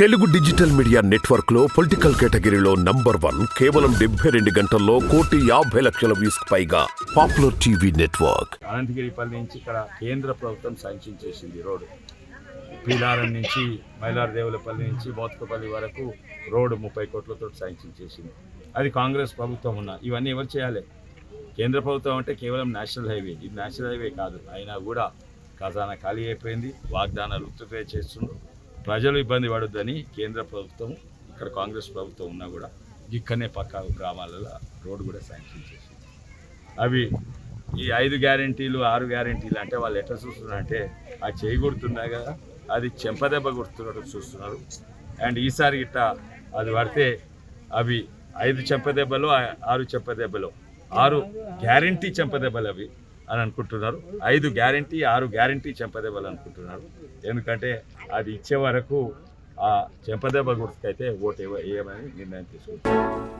Telugu digital media నెట్వర్క్లో political కేటగిరీలో number one కేవలం డెబ్బై రెండు గంటల్లో కోటి యాభై లక్షల వ్యూస్ పైగా పాపులర్ టీవీ నెట్వర్క్. అనంతగిరిపల్లి నుంచి ఇక్కడ కేంద్ర ప్రభుత్వం శాంక్షన్ చేసింది రోడ్డు. పీలారం నుంచి మైలారదేవులపల్లి నుంచి మోత్కపల్లి వరకు రోడ్డు ముప్పై కోట్లతో శాంక్షన్ చేసింది. అది కాంగ్రెస్ ప్రభుత్వం ఉన్న ఇవన్నీ ఎవరు చేయాలి? కేంద్ర ప్రభుత్వం అంటే కేవలం నేషనల్ హైవే. ఇది నేషనల్ హైవే కాదు. అయినా కూడా ఖజానా ఖాళీ అయిపోయింది. వాగ్దానాలు ఉత్తుతే చేస్తున్నారు ప్రజలు ఇబ్బంది పడొద్దని కేంద్ర ప్రభుత్వం ఇక్కడ కాంగ్రెస్ ప్రభుత్వం ఉన్నా కూడా ఇక్కడనే పక్క గ్రామాలలో రోడ్డు కూడా శాంక్షన్ చేసింది. అవి ఈ ఐదు గ్యారెంటీలు ఆరు గ్యారంటీలు అంటే వాళ్ళు ఎట్లా చూస్తున్నారు అంటే ఆ చేయి గుర్తున్నా కదా అది చెంపదెబ్బ గుర్తున్నట్టు చూస్తున్నారు. అండ్ ఈసారి గిట్ట అది పడితే అవి ఐదు చెంపదెబ్బలు ఆరు చెంపదెబ్బలు ఆరు గ్యారెంటీ చెంపదెబ్బలు అవి. అని అనుకుంటున్నారు. ఐదు గ్యారెంటీ ఆరు గ్యారెంటీ చెంపదెబ్బలు అనుకుంటున్నారు ఎందుకంటే అది ఇచ్చే వరకు ఆ చెంపదెబ్బ గుర్తుకైతే ఓటు వేయ- వేయమని నిర్ణయం తీసుకుంటున్నారు.